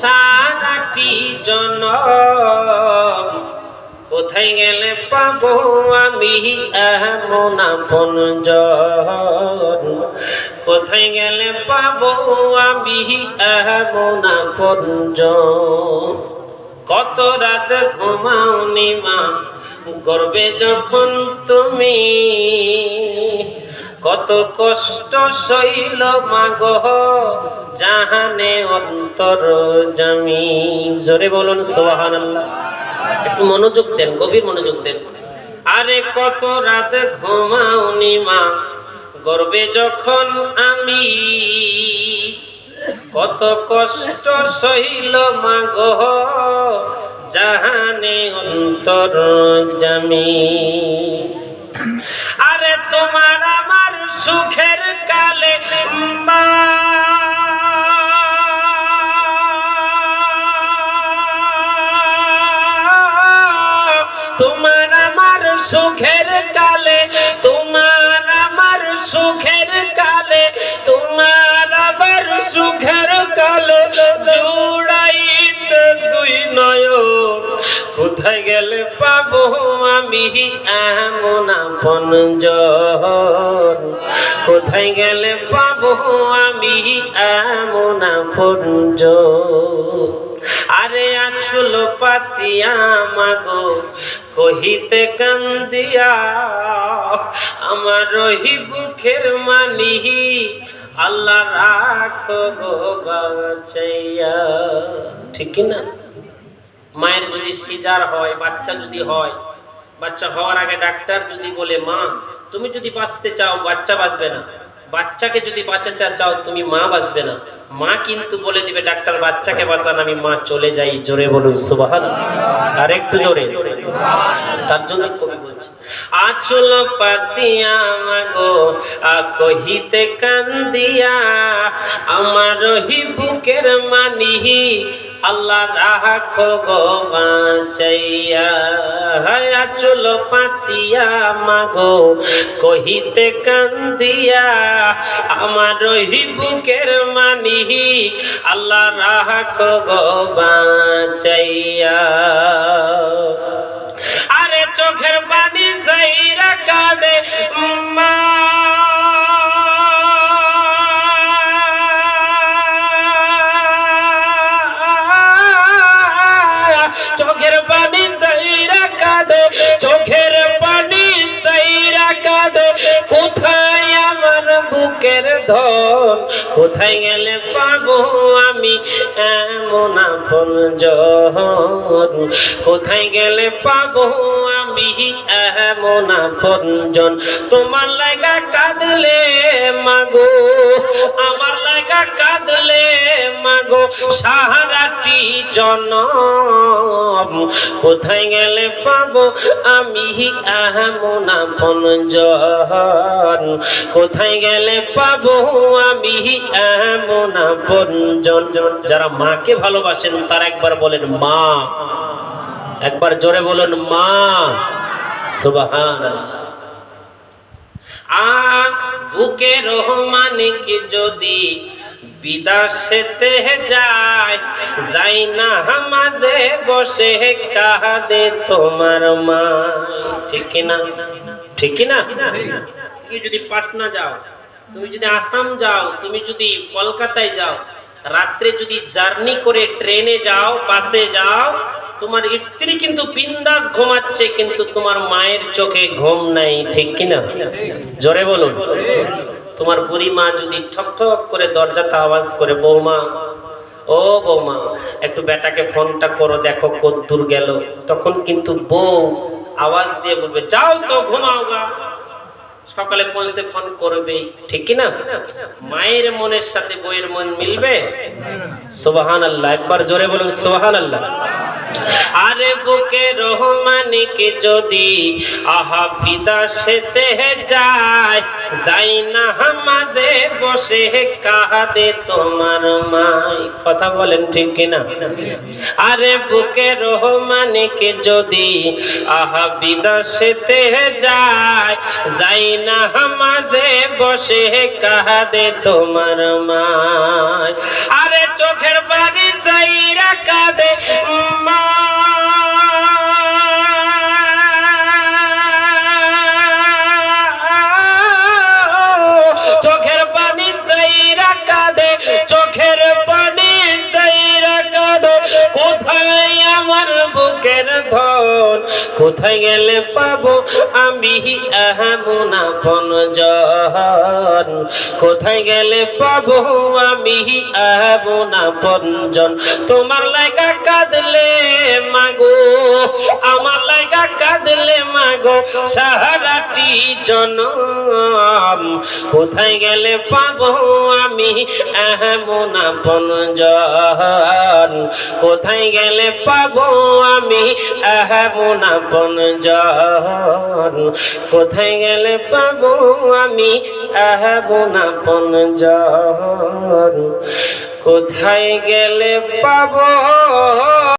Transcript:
সারাটি জন কোথায় গেলে পাবো আমি? এমন আপনজন কোথায় গেলে পাবো আমি? এমন আপনজন কত রাত ঘুমাওনি মা? গর্বে যখন তুমি কত কষ্ট সইল মাগ, জাহানে অন্তর জামি জোরে বলুন সোহান একটু মনোযোগ দেন, গভীর মনোযোগ দেন। আরে কত রাত ঘুমাওনি মা, গর্বে যখন আমি। কত কষ্ট সইল মাগ, জাহানে অন্তর জামি আরে তোমার আমার সুখের কালে মা। তোমার আমার সুখের কোথায় গেলে পাবো আমি? এমন আপনজন কোথায় গেলে পাবো আমি? এমন আপনজন আরে আছল পাতিয়া মাগো, কহিতে কান্দিয়া, আমার রহি বুকের মানি, আল্লাহ রাখো গো বাঁচাইয়া। ঠিক না মায়ের যদি সিজার হয়, বাচ্চা যদি হয়, বাচ্চা হওয়ার আগে ডাক্তার যদি বলে, মা, তুমি যদি বাঁচতে চাও, বাচ্চা বাঁচবে না। বাচ্চাকে যদি বাঁচাতে চাও, তুমি মা বাঁচবে না। মা কিন্তু বলে দিবে, ডাক্তার, বাচ্চাকে বাঁচান, আমি মা চলে যাই। জোরে বলুন সুবাহান আর একটু জোরে। তার জন্য কবি বলছে, আচল পাতিয়া মাগো কহিতে কান্দিয়া, আমার হি বুকের মানিহি আল্লাহ রাখো গো আচল পাতিয়া মাগো, কহিতে কান্দিয়া, আমার হি বুকের মানিহি আল্লাহ রাখো গো আরে চোখের পানি সাইরা ধন কোথায় গেলে পাবো আমি এমন আপন জন? কোথায় গেলে পাবো আমি এমন আপন জন? তোমার লাগা কাঁদলে মাগো, আমার লাগা কাঁদলে মাগো সাহারাটি জনম কোথায় গেলে পাবো আমি এমন আপন জন? কোথায় গেলে পাবো আমি এমন আপন জন? যারা মাকে ভালোবাসেন, তারা একবার বলেন মা। একবার জোরে বলুন মা। সুবাহান আ বুকে রহমানিক যদি বিদাসেতে যায় যাই না মাঝে বসে কাঁদে তোমার মা। ঠিক না? ঠিক না? তুমি যদি পাটনা যাও তুমি যদি আসাম যাও তুমি যদি কলকাতায় যাও রাত্রে যদি জার্নি করে ট্রেনে যাও বাসে যাও তোমার স্ত্রী কিন্তু বিন্দাস ঘুমাচ্ছে কিন্তু তোমার মায়ের চোখে ঘুম নাই। ঠিক কিনা জোরে বলুন। তোমার বুড়ি মা যদি ঠক ঠক করে দরজাটা আওয়াজ করে, বৌমা, ও বৌমা, একটু বেটাকে ফোনটা করো, দেখো কদ্দূর গেল। তখন কিন্তু বউ আওয়াজ দিয়ে বলবে, যাও তো, ঘুমাও গা। সকালে পৌঁছে ফোন করবে, ঠিক কি না? মায়ের মনের সাথে বইয়ের মন মিলবে? সোবাহান আল্লাহ একবার জোরে বলুন সোবাহান আল্লাহ আরে বুকে রহমানিক যদি আহা বিদাসেতে যায়, যাই না মাঝে বসে কাহাদে তোমার মাই। কথা বলেন ঠিক কিনা? আরে বুকে রহমানিক যদি আহা বিদাসেতে যায়, যাই না মাঝে বসে কাহাদে তোমার মাই। আরে চোখের বাড়ি চাই কোথায় গেলে পাবো? আমি এমন আপনজন কোথায় গেলে পাবো? আমি এমন আপনজন তোমার লাগা কাঁদলে মাগো, আমার লাগা কাঁদলে মাগো সাহারাটি জনম। কোথায় গেলে পাবো? আমি এমন আপনজন কোথায় গেলে পাবো? আমি এমন আপনজন কোথায় গেলে পাবো আমি? আহাবন আপন জন কোথায় গেলে পাবো